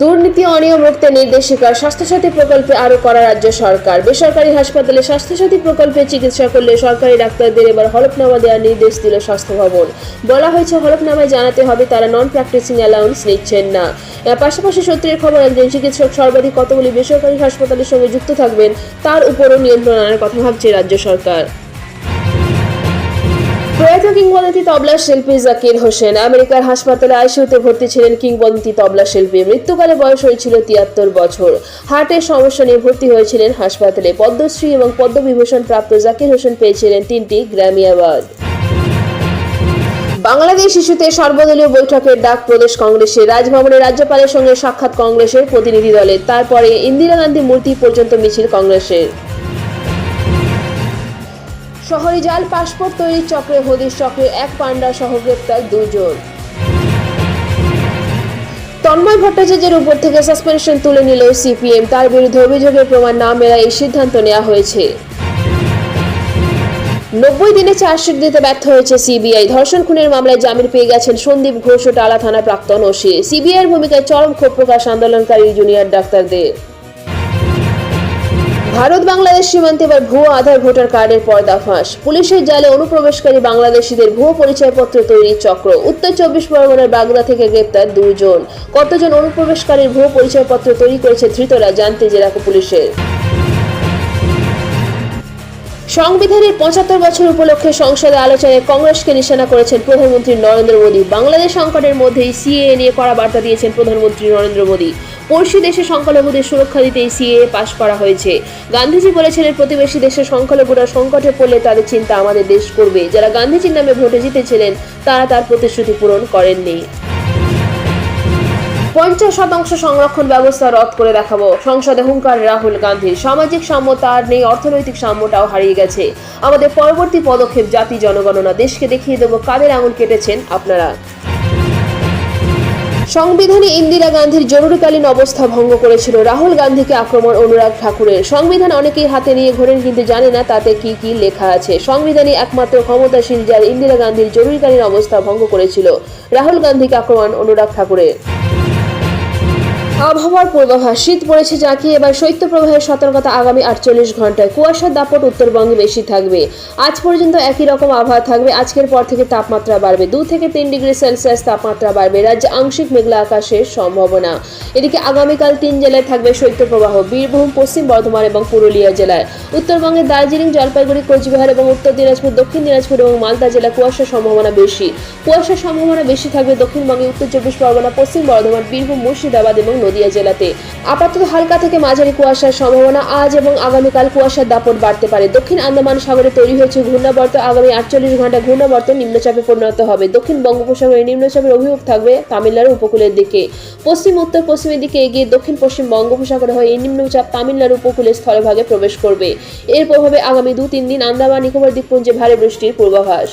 দুর্নীতি অনিয়ম রুখতে নির্দেশিকা স্বাস্থ্যসাথী প্রকল্পে আরও করা রাজ্য সরকার। বেসরকারি হাসপাতালে স্বাস্থ্যসাথী প্রকল্পে চিকিৎসা করলে সরকারি ডাক্তারদের এবার হলফনামা দেওয়ার নির্দেশ দিল স্বাস্থ্য ভবন বলা হয়েছে, হলফনামায় জানাতে হবে, তারা নন প্র্যাকটিসিং অ্যালাউন্স নিচ্ছেন না। পাশাপাশি সূত্রের খবর একজন চিকিৎসক সর্বাধিক কতগুলি বেসরকারি হাসপাতালের সঙ্গে যুক্ত থাকবেন, তার উপরও নিয়ন্ত্রণ আনার কথা ভাবছে রাজ্য সরকার। প্রয়াত কিংবদন্তি তবলা শিল্পী জাকির হোসেন। আমেরিকার হাসপাতালে আইসিইউতে ভর্তি ছিলেন কিংবদন্তি তবলা শিল্পী। মৃত্যুকালে বয়স হয়েছিল তিয়াত্তর বছর। হার্টের সমস্যা নিয়ে ভর্তি হয়েছিলেন হাসপাতালে। পদ্মশ্রী এবং পদ্মবিভূষণ প্রাপ্ত জাকির হোসেন পেয়েছিলেন তিনটি গ্র্যামি অ্যাওয়ার্ড। বাংলাদেশ ইস্যুতে সর্বদলীয় বৈঠকের ডাক প্রদেশ কংগ্রেসে। রাজভবনে রাজ্যপালের সঙ্গে সাক্ষাৎ কংগ্রেসের প্রতিনিধি দলের। তারপরে ইন্দিরা গান্ধী মূর্তি পর্যন্ত মিছিল কংগ্রেসের। শহরে জাল, পাসপোর্ট তৈরির চক্রে হদিশ চক্রের এক পান্ডা সহ গ্রেপ্তার দুজন। তন্ময় ভট্টাচার্যের উপর থেকে সাসপেনশন তুলে নিল সিপিএম। তার বিরুদ্ধে অভিযোগের প্রমাণ না মেলায় এই সিদ্ধান্ত নেওয়া হয়েছে। নব্বই দিনে চার্জশিট দিতে ব্যর্থ হয়েছে সিবিআই। ধর্ষণ খুনের মামলায় জামিন পেয়ে গেছেন সন্দীপ ঘোষ ও টালা থানার প্রাক্তন ওসি। সিবিআইয়ের ভূমিকায় চরম ক্ষোভ প্রকাশ আন্দোলনকারী জুনিয়র ডাক্তারদের। ভারত বাংলাদেশ সীমান্তে এবার ভুয়ো আধার ভোটার কার্ডের পর্দাফাঁস পুলিশের জালে অনুপ্রবেশকারী বাংলাদেশিদের ভুয়ো পরিচয়পত্র তৈরির চক্র। উত্তর চব্বিশ পরগনার বাগদা থেকে গ্রেপ্তার দুজন কতজন অনুপ্রবেশকারীর ভুয়ো পরিচয়পত্র তৈরি করেছে ধৃতরা জানতে জেলা পুলিশের। সংবিধানের পঁচাত্তর বছর উপলক্ষে সংসদে আলোচনায় কংগ্রেসকে নিশানা করেছেন প্রধানমন্ত্রী নরেন্দ্র মোদী। বাংলাদেশ সংকটের মধ্যেই সিএএ নিয়ে কড়া বার্তা দিয়েছেন প্রধানমন্ত্রী নরেন্দ্র মোদী। পড়শি দেশে সংখ্যালঘুদের সুরক্ষা দিতেই সিএএ পাশ করা হয়েছে। গান্ধীজি বলেছিলেন প্রতিবেশী দেশের সংখ্যালঘুরা সংকটে পড়লে তাদের চিন্তা আমাদের দেশ করবে। যারা গান্ধীজির নামে ভোটে জিতেছিলেন, তারা তার প্রতিশ্রুতি পূরণ করেননি। পঞ্চাশ শতাংশ সংরক্ষণ ব্যবস্থা রদ করে দেখাবো। সংসদে হুঙ্কার রাহুল গান্ধীর। সামাজিক সাম্যতা আর নেই, অর্থনৈতিক সাম্যটাও হারিয়ে গেছে। আমাদের পরবর্তী পদক্ষেপ জাতি জনগণনা। দেশকে দেখিয়ে দেবো কাদের আঙুল কেটেছেন আপনারা। সংবিধানে ইন্দিরা গান্ধীর জরুরিকালীন অবস্থা ভঙ্গ করেছিল। রাহুল গান্ধীকে আক্রমণ অনুরাগ ঠাকুরের। সংবিধান অনেকেই হাতে নিয়ে ঘোরেন, কিন্তু জানে না তাতে কি কি লেখা আছে। সংবিধানে একমাত্র ক্ষমতাশীল যার ইন্দিরা গান্ধীর জরুরিকালীন অবস্থা ভঙ্গ করেছিল। রাহুল গান্ধীকে আক্রমণ অনুরাগ ঠাকুরের। আবহাওয়ার পূর্বাভাস, শীত পড়েছে জাঁকিয়ে এবার শৈত্যপ্রবাহের সতর্কতা আগামী আটচল্লিশ ঘন্টায়। কুয়াশার দাপট উত্তরবঙ্গে বেশি থাকবে। আজ পর্যন্ত একই রকম আবহাওয়া থাকবে। আজকের পর থেকে তাপমাত্রা বাড়বে। দু থেকে তিন ডিগ্রি সেলসিয়াস তাপমাত্রা বাড়বে। রাজ্যে আংশিক মেঘলা আকাশের সম্ভাবনা। এদিকে আগামীকাল তিন জেলায় থাকবে শৈত্যপ্রবাহ। বীরভূম, পশ্চিম বর্ধমান এবং পুরুলিয়া জেলায়। উত্তরবঙ্গের দার্জিলিং, জলপাইগুড়ি, কোচবিহার এবং উত্তর দিনাজপুর, দক্ষিণ দিনাজপুর এবং মালদা জেলায় কুয়াশার সম্ভাবনা বেশি। কুয়াশার সম্ভাবনা বেশি থাকবে দক্ষিণবঙ্গে উত্তর চব্বিশ পরগনা, পশ্চিম বর্ধমান, বীরভূম, মুর্শিদাবাদ এবং নদিয়া জেলাতে। আপাতত হালকা থেকে মাঝারি কুয়াশার সম্ভাবনা আজ এবং আগামীকাল কুয়াশার দাপট বাড়তে পারে। দক্ষিণ আন্দামান সাগরে তৈরি হয়েছে ঘূর্ণাবর্ত। আগামী আটচল্লিশ ঘণ্টা ঘূর্ণাবর্ত নিম্নচাপে পরিণত হবে। দক্ষিণ বঙ্গোপসাগরে নিম্নচাপের অভিমুখ থাকবে তামিলনাড়ু উপকূলের দিকে। পশ্চিম, উত্তর, পশ্চিমের দিকে এগিয়ে দক্ষিণ, পশ্চিম বঙ্গোপসাগরে হয়ে এই নিম্নচাপ তামিলনাড়ু উপকূলের স্থলভাগে প্রবেশ করবে। এর প্রভাবে আগামী দু তিন দিন আন্দামান, নিকোবর দ্বীপপুঞ্জে ভারী বৃষ্টির পূর্বাভাস।